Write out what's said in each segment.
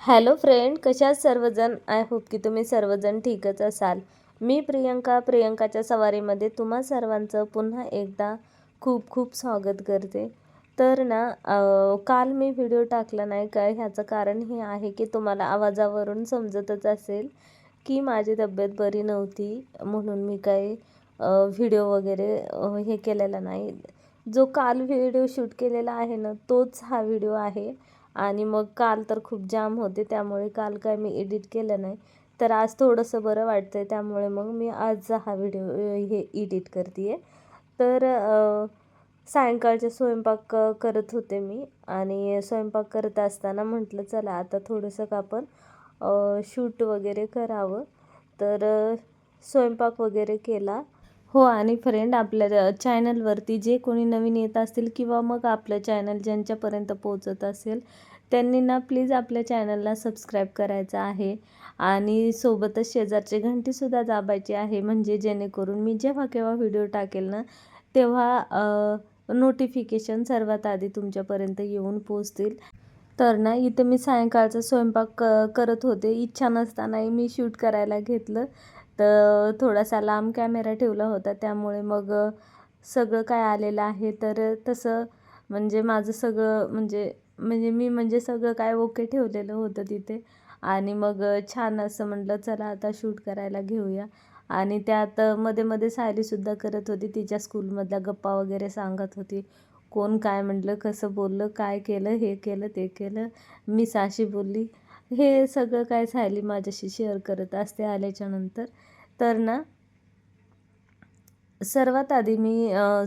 Hello friend कशा सर्वजण I hope की तुम्ही सर्वजण ठीकच असाल? मी प्रियंका प्रियंकाच्या सवारीमध्ये तुम्हा सर्वांचं पुन्हा एकदा खूप खूप स्वागत करते. तर ना काल मी व्हिडिओ टाकला नाही काय ह्याचं कारण हे आहे की तुम्हाला आवाजावरून समजतच असेल की माझी तब्येत बरी नव्हती म्हणून मी काही व्हिडिओ वगैरे हे केलेला नाही. जो काल व्हिडिओ शूट केलेला आहे ना तोच हा व्हिडिओ आहे. आणि मग काल तर खूप जाम होते त्यामुळे काल काय मी एडिट केलं नाही. तर आज थोडंसं बरं वाटतं आहे त्यामुळे मग मी आजचा हा व्हिडिओ हे एडिट करते आहे तर सायंकाळचे स्वयंपाक करत होते मी आणि स्वयंपाक करत असताना म्हटलं चला आता थोडंसं का आपण शूट वगैरे करावं. तर स्वयंपाक वगैरे केला. हो आणि फ्रेंड आपल्या चॅनलवरती जे कोणी नवीन येत असतील किंवा मग आपलं चॅनल ज्यांच्यापर्यंत पोहोचत असेल त्यांनी ना प्लीज आपल्या चॅनलला सबस्क्राईब करायचं आहे. आणि सोबतच शेजारची घंटीसुद्धा दाबायची आहे म्हणजे जेणेकरून मी जेव्हा केव्हा व्हिडिओ टाकेल ना तेव्हा नोटिफिकेशन सर्वात आधी तुमच्यापर्यंत येऊन पोचतील तर ना इथे मी सायंकाळचा स्वयंपाक क करत होते. इच्छा नसतानाही मी शूट करायला घेतलं. तर थोडासा लांब कॅमेरा ठेवला होता. त्यामुळे मग सगळं काय आलेलं आहे तर तसं म्हणजे माझं सगळं म्हणजे म्हणजे मी म्हणजे सगळं काय ओके ठेवलेलं होतं तिथे. आणि मग छान असं म्हटलं चला आता शूट करायला घेऊया. आणि त्यात मध्ये मध्ये सायलीसुद्धा करत होती. तिच्या स्कूलमधल्या गप्पा वगैरे सांगत होती. कोण काय म्हटलं कसं बोललं काय केलं हे केलं ते केलं मी साशी बोलली. हे सगळं काय सायली माझ्याशी शेअर करत असते आल्याच्यानंतर तर ना सर्वात आधी मी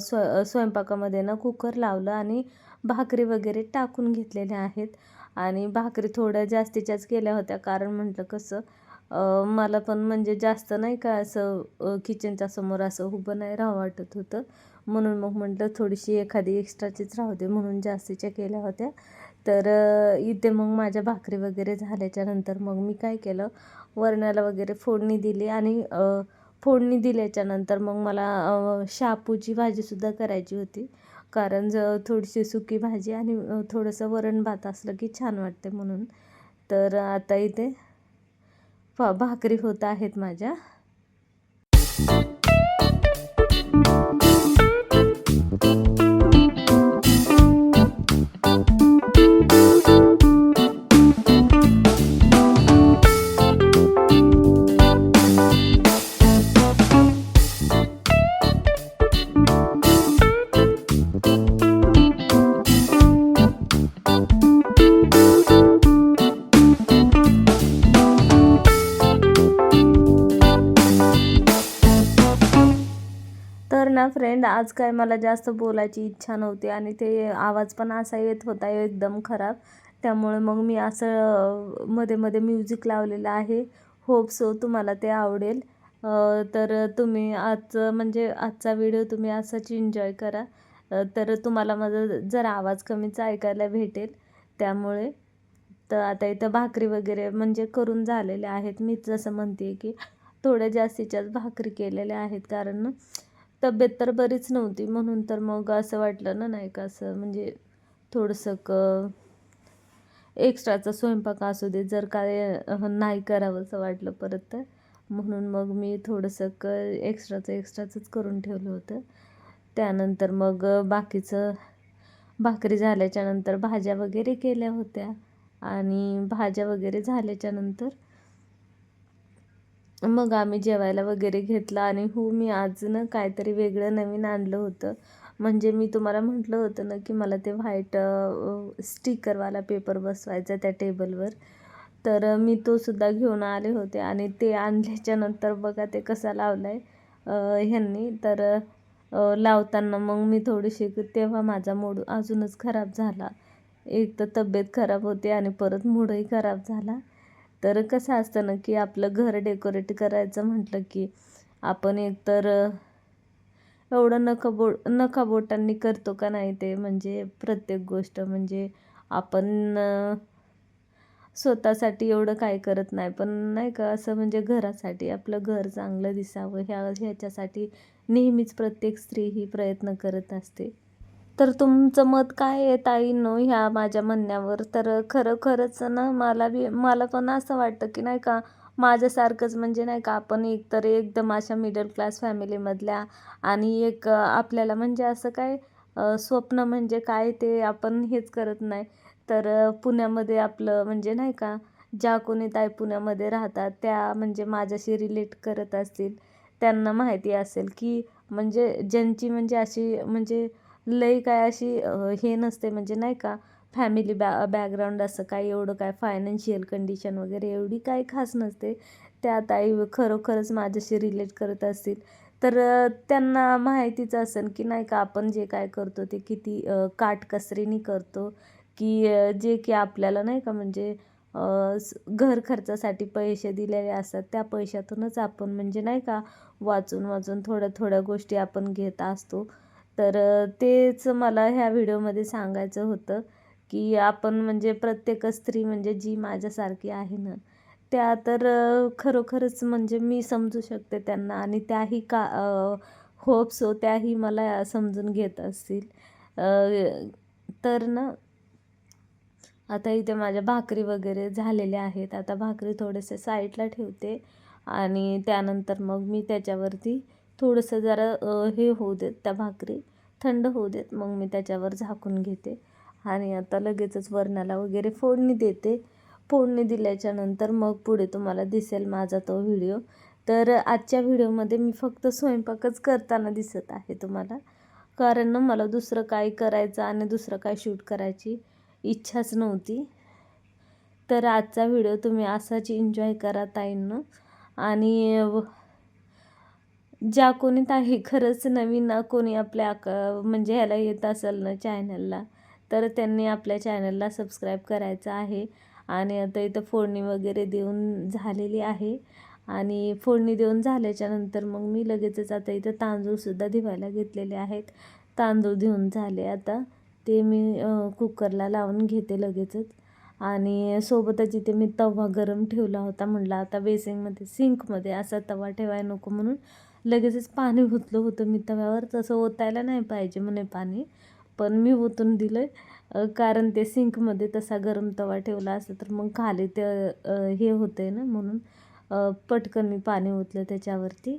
स्व स्वयंपाकामध्ये ना कुकर लावलं आणि भाकरी वगैरे टाकून घेतलेल्या आहेत. आणि भाकरी थोड्या जास्तीच्याच केल्या होत्या. कारण म्हटलं कसं मला पण म्हणजे जास्त नाही का असं किचनच्या समोर असं उभं नाही राहावं वाटत होतं. म्हणून मग म्हटलं थोडीशी एखादी एक्स्ट्राचीच राहू दे म्हणून जास्तीच्या केल्या होत्या. तर इथे मग माझ्या भाकरी वगैरे झाल्याच्यानंतर मग मी काय केलं वरणाला वगैरे फोडणी दिली आणि फोडणी दिल्याच्यानंतर मग मला शापूची भाजीसुद्धा करायची होती. कारण ज थोडीशी सुकी भाजी आणि थोडंसं वरण भात असलं की छान वाटते म्हणून. तर आता इथे फा भाकरी होत आहेत माझ्या. ना फ्रेंड आज काय मला जास्त बोलायची इच्छा नव्हती आणि ते आवाज पण असा येत होता एकदम खराब. त्यामुळे मग मी असं मध्ये मध्ये म्युझिक लावलेलं आहे. होप सो तुम्हाला ते आवडेल. तर तुम्ही आजचं म्हणजे आजचा व्हिडिओ तुम्ही असाच एन्जॉय करा. तर तुम्हाला माझा जरा आवाज कमीच ऐकायला भेटेल त्यामुळे. तर आता इथं भाकरी वगैरे म्हणजे करून झालेल्या आहेत. मी जसं म्हणते की थोड्या जास्तीच्याच भाकरी केलेल्या आहेत कारण तब्येत तर बरीच नव्हती. म्हणून तर मग असं वाटलं ना नाही का असं म्हणजे थोडंसं क एक्स्ट्राचा स्वयंपाक असू दे जर काय नाही करावंसं वाटलं परत तर. म्हणून मग मी थोडंसं क एक्स्ट्राचं एक्स्ट्राचंच करून ठेवलं होतं. त्यानंतर मग बाकीचं भाकरी झाल्याच्यानंतर भाज्या वगैरे केल्या होत्या. आणि भाज्या वगैरे झाल्याच्यानंतर मग आम्ही जेवायला वगैरे घेतलं आणि हो मी आज ना काहीतरी वेगळं नवीन आणलं होतं. म्हणजे मी तुम्हाला म्हटलं होतं ना की मला ते व्हाईट स्टिकरवाला पेपर बसवायचा त्या टेबलवर. तर मी तो सुद्धा घेऊन आले होते आणि ते आणल्याच्यानंतर बघा ते कसा लावला आहे ह्यांनी. तर लावताना मग मी थोडीशी तेव्हा माझा मूड अजूनच खराब झाला. एक तर तब्येत खराब होती आणि परत मूडही खराब झाला. तर कसं असतं ना की आपलं घर डेकोरेट करायचं म्हटलं की आपण एकतर एवढं नखबो नखाबोटांनी करतो का नाही ते म्हणजे प्रत्येक गोष्ट. म्हणजे आपण स्वतःसाठी एवढं काय करत नाही. पण नाही का असं म्हणजे घरासाठी आपलं घर चांगलं दिसावं ह्या ह्याच्यासाठी नेहमीच प्रत्येक स्त्री ही प्रयत्न करत असते. तर तुमचं मत काय आहे ताईंनो ह्या माझ्या म्हणण्यावर? तर खरं खरंच ना मला बी मला पण असं वाटतं की नाही का माझ्यासारखंच म्हणजे नाही का आपण एक तर एकदम अशा मिडल क्लास फॅमिलीमधल्या आणि एक आपल्याला म्हणजे असं काय स्वप्न म्हणजे काय ते आपण हेच करत नाही. तर पुण्यामध्ये आपलं म्हणजे नाही का ज्या कोणी ताई पुण्यामध्ये राहतात त्या म्हणजे माझ्याशी रिलेट करत असतील. त्यांना माहिती असेल की म्हणजे ज्यांची म्हणजे अशी म्हणजे लई काय अशी हे नसते म्हणजे नाही का फॅमिली बॅ बॅकग्राऊंड असं काय एवढं काय फायनान्शियल कंडिशन वगैरे एवढी काही खास नसते. त्या ताई खरोखरच माझ्याशी रिलेट करत असतील. तर त्यांना माहितीच असेल की नाही का आपण जे काय करतो ते किती काटकसरीने करतो. की जे की आपल्याला नाही का म्हणजे घर खर्चासाठी पैसे दिलेले असतात त्या पैशातूनच आपण म्हणजे नाही का वाचून वाचून थोड्या थोड्या गोष्टी आपण घेत असतो. तर तेच मला ह्या व्हिडिओमध्ये सांगायचं होतं की आपण म्हणजे प्रत्येक स्त्री म्हणजे जी माझ्यासारखी आहे ना त्या तर खरोखरच म्हणजे मी समजू शकते त्यांना आणि त्याही का होप्सो त्याही मला समजून घेत असतील. तर ना आता इथे माझ्या भाकरी वगैरे झालेल्या आहेत. आता भाकरी थोडेसे साईडला ठेवते आणि त्यानंतर मग मी त्याच्यावरती थोडंसं जरा हे होऊ देत त्या भाकरी. थंड होऊ देत. मग मी त्याच्यावर झाकून घेते. आणि आता लगेचच वरणाला वगैरे फोडणी देते. फोडणी दिल्याच्यानंतर मग पुढे तुम्हाला दिसेल माझा तो व्हिडिओ. तर आजच्या व्हिडिओमध्ये मी फक्त स्वयंपाकच करताना दिसत आहे तुम्हाला. कारण ना मला दुसरं काय करायचं आणि दुसरं काय शूट करायची इच्छाच नव्हती. तर आजचा व्हिडिओ तुम्ही असाच एन्जॉय करा ताईंनो. आणि ज्या कोणी ताई खरंच नवीन कोणी आपल्या म्हणजे ह्याला येत असेल ना चॅनलला तर त्यांनी आपल्या चॅनलला सबस्क्राईब करायचं आहे. आणि आता इथं फोडणी वगैरे देऊन झालेली आहे. आणि फोडणी देऊन झाल्याच्यानंतर मग मी लगेचच आता इथं तांदूळसुद्धा धुवायला घेतलेले आहेत. तांदूळ धुवून झाले आता. ते मी कुकरला लावून घेते लगेचच. आणि सोबतच इथे मी तवा गरम ठेवला होता म्हटलं आता बेसिंगमध्ये सिंकमध्ये असा तवा ठेवाय नको म्हणून. लगेचच पाणी ओतलं होतं मी तव्यावर. तसं ओतायला नाही पाहिजे म्हणे पाणी. पण मी ओतून दिलं कारण ते सिंकमध्ये तसा गरम तवा ठेवला असता तर मग खाली ते हे होतं आहे ना म्हणून पटकन मी पाणी ओतलं त्याच्यावरती.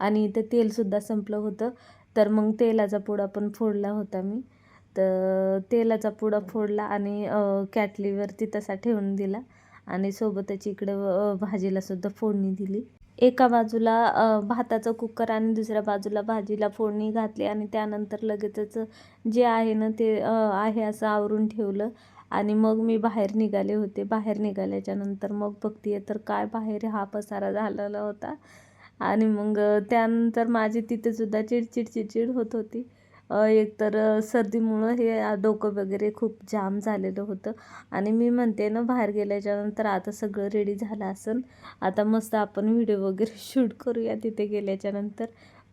आणि इथं तेलसुद्धा संपलं होतं. तर मग तेलाचा पुडा पण फोडला होता मी. तर तेलाचा पुडा फोडला आणि कॅटलीवरती तसा ठेवून दिला. आणि सोबतच इकडं भाजीलासुद्धा फोडणी दिली. एका बाजूला भाताचं कुकर आणि दुसऱ्या बाजूला भाजीला फोडणी घातली आणि त्यानंतर लगेचच जे आहे ना ते आहे असं आवरून ठेवलं आणि मग मी बाहेर निघाले होते. बाहेर निघाल्याच्यानंतर मग बघते तर काय बाहेर हा पसारा झालेला होता. आणि मग त्यानंतर माझी तिथेसुद्धा चिडचिड चिडचिड होत होती. एकतर सर्दीमुळं हे डोकं वगैरे खूप जाम झालेलं होतं. आणि मी म्हणते ना बाहेर गेल्याच्यानंतर आता सगळं रेडी झालं असेल आता मस्त आपण व्हिडिओ वगैरे शूट करूया तिथे गेल्याच्यानंतर.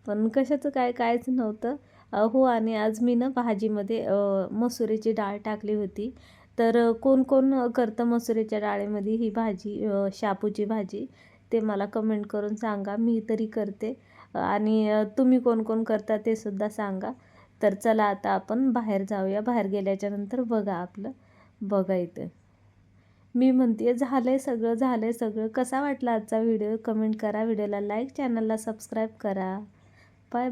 पण कशाचं काय कायच नव्हतं. हो आणि आज मी ना भाजीमध्ये मसुरीची डाळ टाकली होती. तर कोण कोण करतं मसुरीच्या डाळीमध्ये ही भाजी शापूची भाजी? ते मला कमेंट करून सांगा. मी तरी करते. आणि तुम्ही कोण कोण करता ते सुद्धा सांगा. तर चला आता आपण बाहेर जाऊया. बाहेर गेल्याच्यानंतर बघा आपलं. बघा इथं. मी म्हणते झालं आहे सगळं झालं आहे सगळं. कसा वाटला आजचा व्हिडिओ? कमेंट करा. व्हिडिओला लाईक चॅनलला सबस्क्राईब करा. बाय.